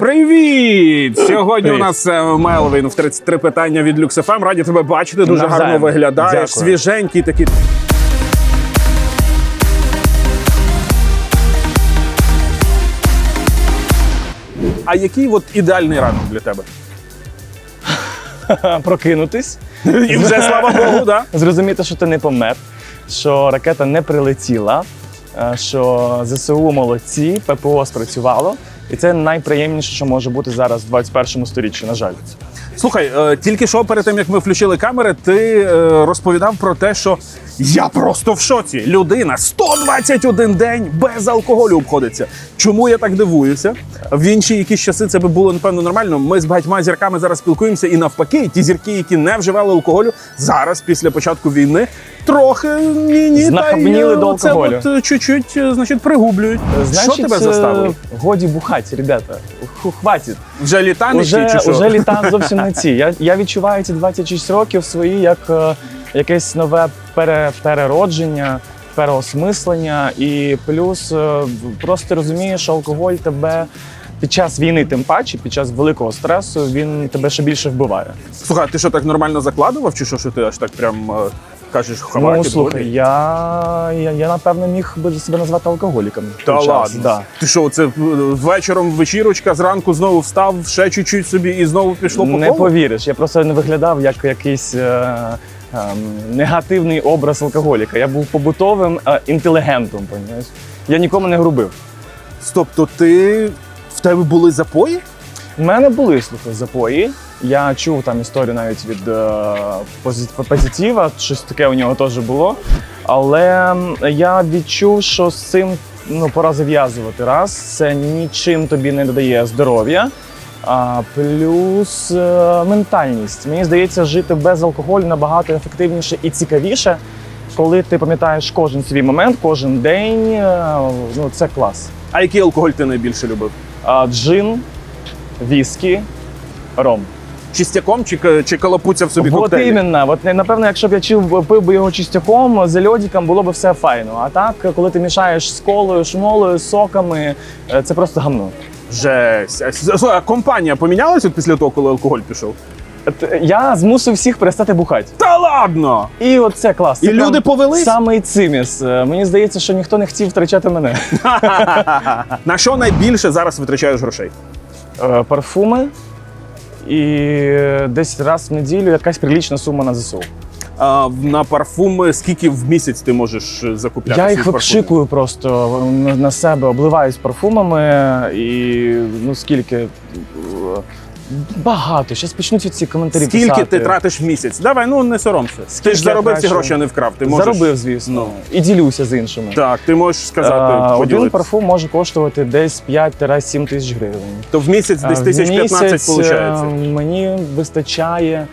Привіт! Сьогодні Привіт. у нас е, Мелвін в 33 питання від LuxFM. Раді тебе бачити. Дуже Навзаєм. гарно виглядаєш. Дякую. Свіженький такий. А який от ідеальний ранок для тебе? прокинутись, І вже слава Богу, да? зрозуміти, що ти не помер, що ракета не прилетіла, що ЗСУ молодці, ППО спрацювало. І це найприємніше, що може бути зараз в 21 сторіччі, на жаль. Слухай, е, тільки що перед тим як ми включили камери, ти е, розповідав про те, що я просто в шоці. Людина 121 день без алкоголю обходиться. Чому я так дивуюся? В інші якісь часи це би було напевно нормально. Ми з багатьма зірками зараз спілкуємося, і навпаки, ті зірки, які не вживали алкоголю, зараз після початку війни трохи ні, ні Знахабніли до оце алкоголю. От, е, чуть-чуть, е, значить, пригублюють. що тебе заставило? Годі бухать, ребята. Ху, хватить. Вже літаники Уже, чи що? уже літа зовсім не ці. Я, я відчуваю ці 26 років свої як е, якесь нове пере, переродження, переосмислення. І плюс е, просто розумієш, що алкоголь тебе під час війни, тим паче, під час великого стресу, він тебе ще більше вбиває. Слухай, а ти що так нормально закладував, чи що, що ти аж так прям е, кажеш хавати? ну слухай, я, я, я напевно міг би себе назвати алкоголіком. Та час, ладно. Да. Ти що, це е, вечором вечірочка, зранку знову встав, ще чуть-чуть собі і знову пішло по Не колу? повіриш, я просто не виглядав як якийсь е, ем, негативний образ алкоголіка. Я був побутовим е, інтелігентом. Понімаєш? Я нікому не грубив. Стоп, то ти в тебе були запої? У мене були слухай, запої. Я чув там історію навіть від е, позитива, щось таке у нього теж було. Але я відчув, що з цим ну, пора зав'язувати. Раз, це нічим тобі не додає здоров'я. А плюс е, ментальність. Мені здається, жити без алкоголю набагато ефективніше і цікавіше, коли ти пам'ятаєш кожен свій момент, кожен день. е, Ну, це клас. А який алкоголь ти найбільше любив? А, джин, віскі, ром. Чистяком чи, чи колопуцяв собі От коктейлі? іменно, от напевно, якщо б я чив, пив би його чистяком з льодиком, було б все файно. А так, коли ти мішаєш з колою, шмолою, соками, е, це просто гамно. Жесть. А, слухай, а компанія помінялась от після того, коли алкоголь пішов? Я змусив всіх перестати бухати. Та ладно! І от це клас. Це І люди повелись? Самий циміс. Е, Мені здається, що ніхто не хотів втрачати мене. На що найбільше зараз витрачаєш грошей? Е, Парфуми. І десь раз в неділю якась прилічна сума на ЗСУ. А, на парфуми скільки в місяць ти можеш е, закупляти? Я їх парфумів? випшикую просто на себе, обливаюсь парфумами і ну скільки. Багато. Зараз почнуть ці коментарі Скільки писати. ти тратиш в місяць? Давай, ну не соромся. ти Скільки ж заробив ці гроші, а не вкрав. Ти можеш... Заробив, звісно. Ну. І ділюся з іншими. Так, ти можеш сказати, А, один парфум може коштувати десь 5-7 тисяч гривень. То в місяць десь тисяч 15 місяць, виходить. е, Мені вистачає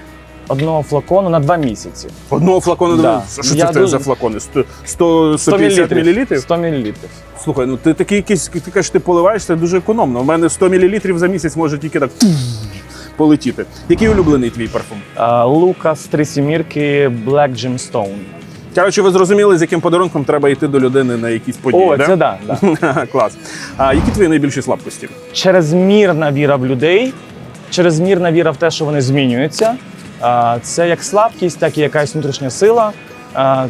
одного флакону на два місяці. Одного флакону Да. Що це Я в дуже- за флакони? 100, 100, 100 150 мл? 100 мл. Слухай, ну ти такий якийсь, ти кажеш, ти поливаєшся дуже економно. У мене 100 мл за місяць може тільки так полетіти. Який улюблений твій парфум? Лукас три сімірки Black Gemstone. Коротше, ви зрозуміли, з яким подарунком треба йти до людини на якісь події. О, да? це да, да. Клас. А які твої найбільші слабкості? Чрезмірна віра в людей, чрезмірна віра в те, що вони змінюються. Це як слабкість, так і якась внутрішня сила.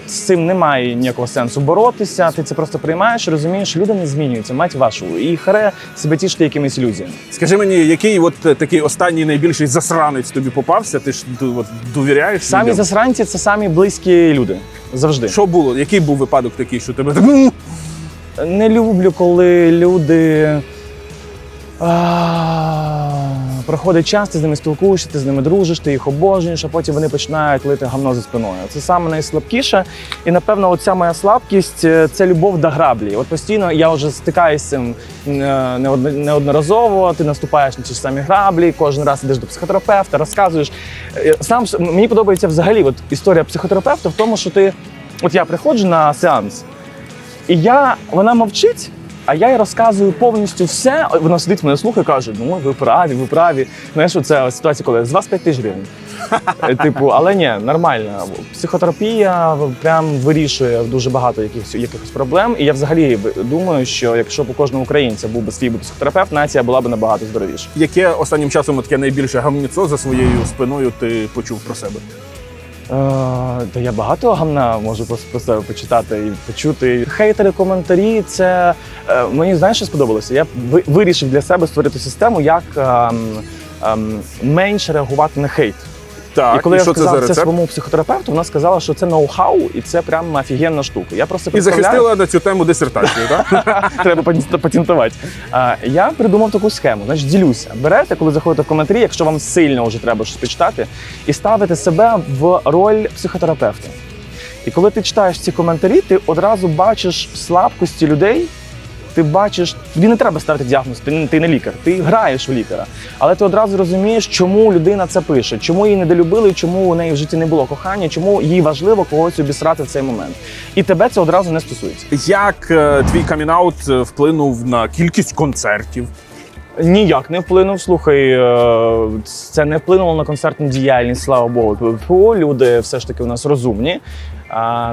З цим немає ніякого сенсу боротися. Ти це просто приймаєш, розумієш, люди не змінюються, мать вашу. І харе себе тішити якимись ілюзіями. Скажи мені, який от е, такий останній найбільший засранець тобі попався? Ти ж от, довіряєш? Самі людям? засранці це самі близькі люди. Завжди. Що було? Який був випадок такий, що тебе так, «Ну, Не люблю, коли люди. А, проходить час, ти з ними спілкуєшся, ти з ними дружиш, ти їх обожнюєш, а потім вони починають лити гамно за спиною. Це саме найслабкіше. І напевно, оця моя слабкість е, це любов до граблі. От постійно я вже стикаюся з цим е, неодно- неодноразово. Ти наступаєш на ті ж самі граблі, кожен раз ідеш до психотерапевта, розказуєш. Е, Сам мені подобається взагалі от історія психотерапевта в тому, що ти, от я приходжу на сеанс, і я, вона мовчить, А я їй розказую повністю все. Вона сидить мене слухає каже: ну ви праві, ви праві. Знаєш, це ситуація, коли з вас 5 тисяч гривень. Е, Типу, але ні, нормально. Психотерапія прям вирішує дуже багато якихось, якихось проблем. І я взагалі думаю, що якщо б у кожного українця був би свій психотерапевт, нація була б набагато здоровіша. Яке останнім часом таке найбільше гамніцо за своєю спиною ти почув про себе? Е, та я багато гамна можу про, почитати і почути. Хейтери, коментарі. Це е, мені знаєш, що сподобалося. Я вирішив для себе створити систему, як ем, ем, менше реагувати на хейт. Так, і коли і я що це сказав за це, своєму психотерапевту, вона сказала, що це ноу-хау, і це прям офігенна штука. Я просто І захистила на цю тему дисертацію, так? треба патен- патентувати. Я придумав таку схему. Значить, ділюся. Берете, коли заходите в коментарі, якщо вам сильно вже треба щось почитати, і ставите себе в роль психотерапевта. І коли ти читаєш ці коментарі, ти одразу бачиш слабкості людей. Ти бачиш, тобі не треба ставити діагноз, ти, ти не лікар, ти граєш в лікаря. Але ти одразу розумієш, чому людина це пише, чому її недолюбили, чому у неї в житті не було кохання, чому їй важливо когось обісрати в цей момент. І тебе це одразу не стосується. Як е, твій камінаут е, вплинув на кількість концертів? Ніяк не вплинув. Слухай, е, це не вплинуло на концертну діяльність, слава Богу. ППО люди все ж таки у нас розумні.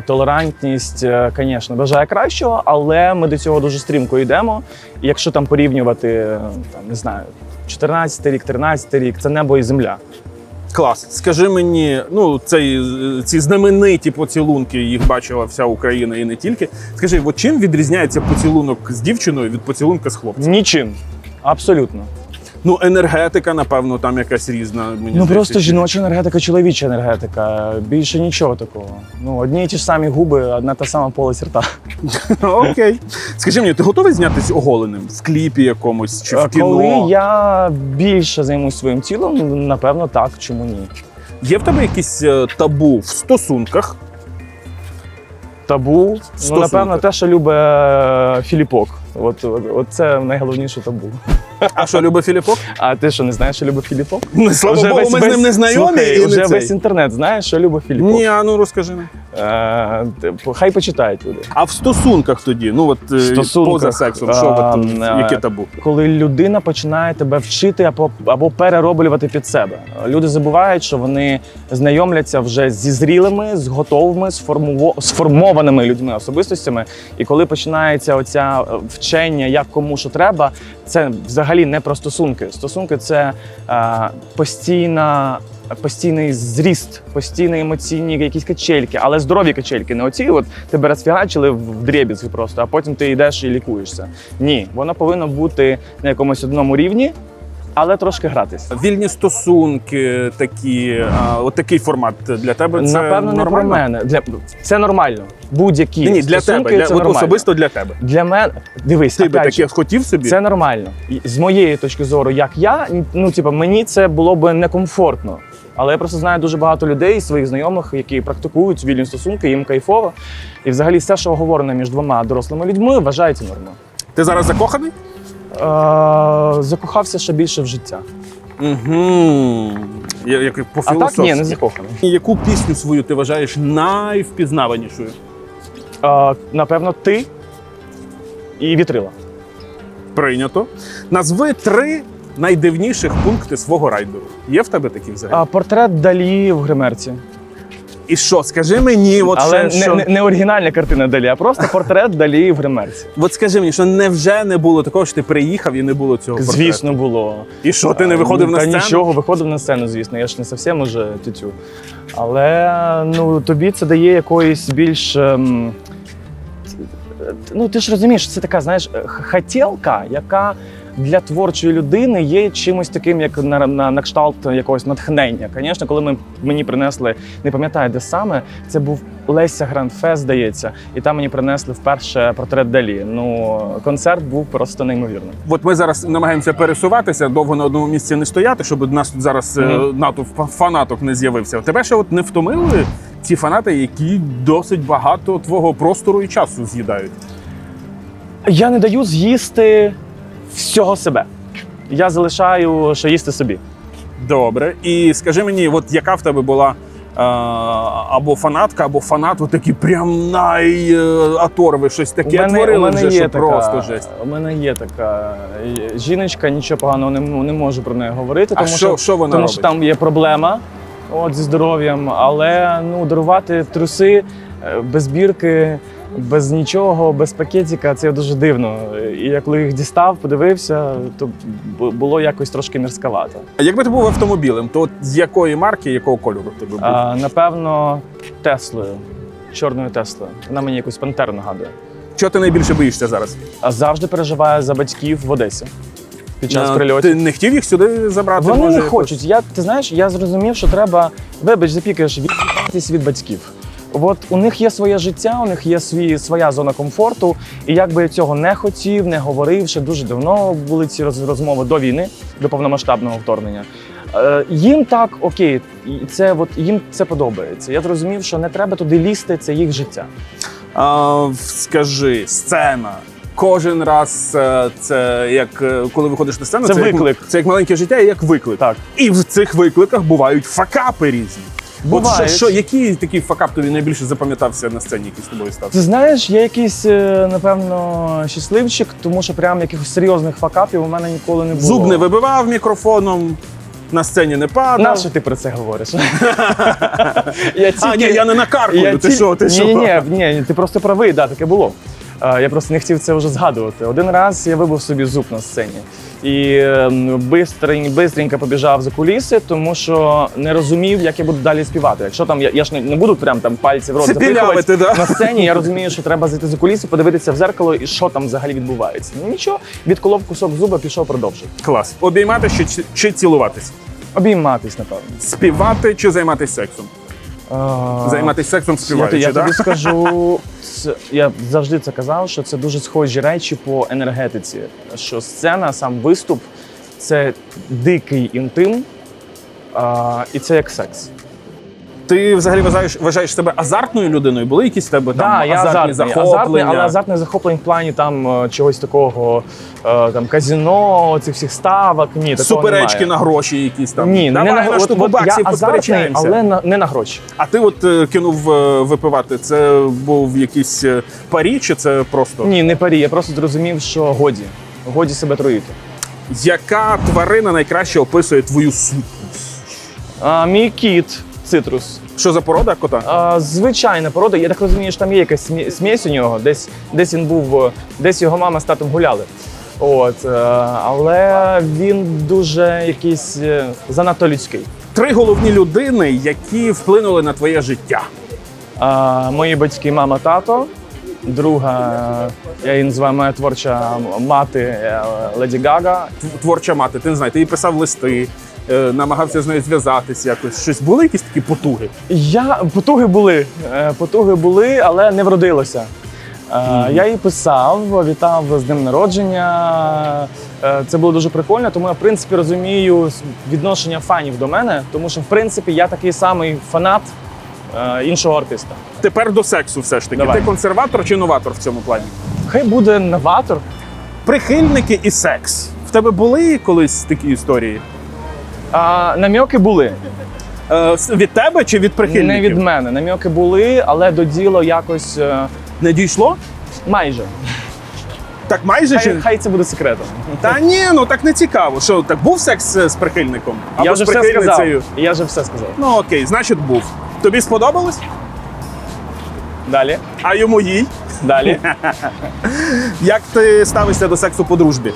Толерантність, е, звісно, бажає кращого, але ми до цього дуже стрімко йдемо. І якщо там порівнювати, е, там, не знаю, 14 рік, 13 рік, це небо і земля. Клас. Скажи мені, ну цей, е, ці знамениті поцілунки, їх бачила вся Україна і не тільки. Скажи, от чим відрізняється поцілунок з дівчиною від поцілунка з хлопцем? Нічим. Абсолютно. Ну, енергетика, напевно, там якась різна. Мені Ну здається, просто чи- жіноча енергетика, чоловіча енергетика. Більше нічого такого. Ну, одні і ті ж самі губи, одна та сама полость рта. Окей. Скажи мені, ти готовий знятись оголеним в кліпі якомусь чи в Е, кіно? Коли я більше займусь своїм тілом, напевно, так, чому ні? Є в тебе якісь е, табу в стосунках? Табу, ну Стосунки. напевно, те, що любить е, Філіпок. От, от, от це найголовніше табу. А що любить Філіпок? А ти що не знаєш, що любить Філіпок? Ну, слава Богу, ми з ним не знайомі. Слухай, і не вже цей. весь інтернет знає, що любить Філіпок. Ні, а ну розкажи нам. Е, типу, хай почитають люди. А в стосунках тоді, ну от е, стосунках, поза сексом, що от, ем, е, яке табу? коли людина починає тебе вчити або, або перероблювати під себе. Люди забувають, що вони знайомляться вже зі зрілими, з готовими, сформуво- сформованими людьми, особистостями. І коли починається оця е, вчення, як кому що треба, це взагалі не про стосунки. Стосунки це е, постійна. Постійний зріст, постійні емоційні якісь качельки, але здорові качельки, не оці, от тебе розфігачили в дребізги просто, а потім ти йдеш і лікуєшся. Ні, воно повинно бути на якомусь одному рівні, але трошки гратися. Вільні стосунки такі, а, от такий формат для тебе це Напевно, не нормально? про мене. Для це нормально. Будь-які Ні, ні, для стосунки тебе, для, це от нормально. особисто для тебе. Для мене дивись, Ти би опять же, таке хотів собі? Це нормально. І З моєї точки зору, як я, ну типу, мені це було б некомфортно. Але я просто знаю дуже багато людей, своїх знайомих, які практикують вільні стосунки, їм кайфово. І взагалі все, що оговорено між двома дорослими людьми, вважається нормою. Ти зараз закоханий? Е, закохався ще більше в життя. Угу. Як по А так ні, не закоханий. Яку пісню свою ти вважаєш найвпізнаванішою? Е, напевно, ти і вітрила. Прийнято. Назви три найдивніших пункти свого райдеру. Є в тебе такі взагалі? А портрет Далі в гримерці. І що, скажи мені, от Але ще, не, що... не, не оригінальна картина Далі, а просто портрет Далі в гримерці. От скажи мені, що невже не було такого, що ти приїхав і не було цього портрету? Звісно, було. І що, ти не виходив на Та сцену? нічого, виходив на сцену, звісно. Я ж не зовсім уже тютю. Але ну, тобі це дає якоїсь більш. ем, Ну, ти ж розумієш, це така, знаєш, хотілка, яка для творчої людини є чимось таким, як на, на, на кшталт якогось натхнення. Звісно, коли ми, мені принесли, не пам'ятаю, де саме, це був Леся Грандфест, здається, і там мені принесли вперше портрет Далі. Ну, концерт був просто неймовірним. От ми зараз намагаємося пересуватися, довго на одному місці не стояти, щоб у нас тут зараз е, Мгм. натовп фанаток не з'явився. Тебе ще от не втомили ці фанати, які досить багато твого простору і часу з'їдають. Я не даю з'їсти всього себе. Я залишаю, що їсти собі. Добре. І скажи мені, от яка в тебе була або фанатка, або фанат, от такі прям найаторви, щось таке творили вже, що просто жесть. У мене є така е, жіночка, нічого поганого не, не можу про неї говорити, А тому що, що, що вона тому робить? що там є проблема от, зі здоров'ям, але ну, дарувати труси е, без бірки, без нічого, без пакетика це дуже дивно. І я коли їх дістав, подивився, то бу- було якось трошки мерзковато. А Якби ти був автомобілем, то з якої марки, якого кольору ти би був? А, напевно, Теслою, чорною Теслою. Вона мені якусь пантеру нагадує. Чого ти найбільше боїшся зараз? А завжди переживаю за батьків в Одесі під час А, прильотів. Ти не хотів їх сюди забрати? Вони може, не якось? хочуть. Я ти знаєш, я зрозумів, що треба вибач, запікаєш від'їбатись від батьків. От у них є своє життя, у них є свій своя зона комфорту. І якби я цього не хотів, не говорив, ще дуже давно були ці роз- розмови до війни, до повномасштабного вторгнення. Е, їм так окей, це от їм це подобається. Я зрозумів, що не треба туди лізти, це їх життя. А, скажи, сцена. Кожен раз е, це як е, коли виходиш на сцену, Це як- виклик. це як маленьке життя і як виклик. Так. І в цих викликах бувають факапи різні. От Бувають. що, що, який такий факап тобі найбільше запам'ятався на сцені, який з тобою стався? Ти знаєш, я якийсь, е, напевно, щасливчик, тому що прям якихось серйозних факапів у мене ніколи не було. Зуб не вибивав мікрофоном, на сцені не падав. Нащо ти про це говориш? я А, ні, я не накаркую. ти що, ти що? Ні, ні, ні, ти просто правий, да, таке було. Е, Я просто не хотів це вже згадувати. Один раз я вибив собі зуб на сцені і ем, бистрень- бистренько побіжав за куліси, тому що не розумів, як я буду далі співати. Якщо там я, я ж не, не буду прям там пальці в рот запихувати да? на сцені, я розумію, що треба зайти за куліси, подивитися в зеркало і що там взагалі відбувається. Ну нічого, відколов кусок зуба, пішов продовжити. Клас. Обіймати чи, чи цілуватись? Обійматись, напевно. Співати чи займатися сексом? Займатися сексом співаючи, я я тобі скажу, це, я завжди це казав, що це дуже схожі речі по енергетиці. Що сцена, сам виступ це дикий інтим, а, і це як секс. Ти взагалі вважаєш, вважаєш себе азартною людиною? Були якісь в тебе там я азартні азартний, захоплення? азартний, але азартний захоплень в плані там е, чогось такого, е, там казіно, цих всіх ставок. Ні, такого Суперечки немає. на гроші якісь там. Ні, Давай не на на от, от я азартний, але на, не на гроші. А ти от е, кинув випивати. Це був якийсь парі, чи це просто Ні, не парі. Я просто зрозумів, що годі. Годі себе труїти. яка тварина найкраще описує твою сутність? А, мій кіт, цитрус. Що за порода кота? А, звичайна порода. Я так розумію, що там є якась смесь у нього. Десь, десь він був, е, десь його мама з татом гуляли. От, е, але він дуже якийсь е, занадто людський. Три головні людини, які вплинули на твоє життя. А, мої батьки, мама, тато. Друга, я її називаю моя творча мати Леді Гага. Творча мати, ти не знаю, ти їй писав листи, намагався з нею зв'язатись якось. Щось були якісь такі потуги? Я потуги були, е, потуги були, але не вродилося. Е, Я їй писав, вітав з днем народження. Е, Це було дуже прикольно, тому я в принципі розумію відношення фанів до мене, тому що в принципі я такий самий фанат е, іншого артиста. Тепер до сексу все ж таки. Давай. Ти консерватор чи новатор в цьому плані? Хай буде новатор. Прихильники і секс. В тебе були колись такі історії? А, намьоки були. Е, від тебе чи від прихильників? Не від мене. Намьоки були, але до діла якось е, Не дійшло? майже. Так майже Хай, чи? хай це буде секретом. Та ні, ну так не цікаво. Що так був секс е, з прихильником? Або я вже з все сказав. Я вже все сказав. Ну окей, значить був. Тобі сподобалось? Далі. А йому їй? Далі. Як ти ставишся до сексу по дружбі?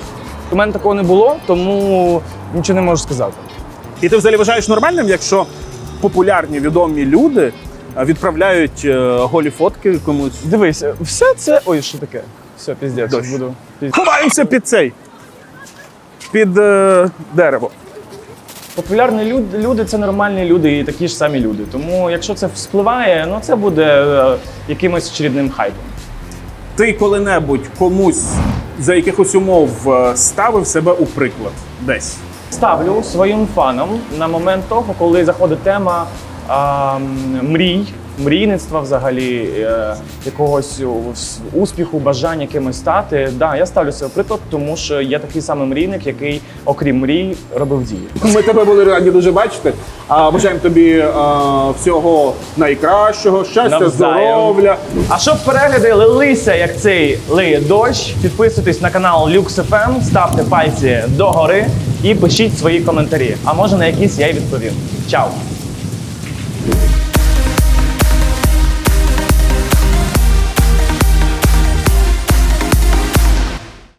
У мене такого не було, тому нічого не можу сказати. І ти взагалі вважаєш нормальним, якщо популярні відомі люди відправляють е, голі фотки комусь? Дивись, все це. Ой, що таке? Все, піздець, Дощ. буду. піз- Ховаємося під цей. Під е, дерево. Популярні люди, люди це нормальні люди і такі ж самі люди. Тому якщо це вспливає, ну це буде е, якимось очередним хайпом. Ти коли-небудь комусь за якихось умов е, ставив себе у приклад десь. Ставлю своїм фанам на момент того, коли заходить тема а, мрій мрійництва, взагалі, е, якогось успіху, бажання кимось стати. Да, я ставлю себе приклад, тому що я такий самий мрійник, який, окрім мрій, робив дії. Ми тебе були раді дуже бачити. А бажаємо тобі е, всього найкращого, щастя, Навзаєм. здоров'я. А щоб перегляди лилися, як цей лиє дощ, підписуйтесь на канал LuxFM, ставте пальці догори і пишіть свої коментарі. А може на якісь я й відповім. Чао!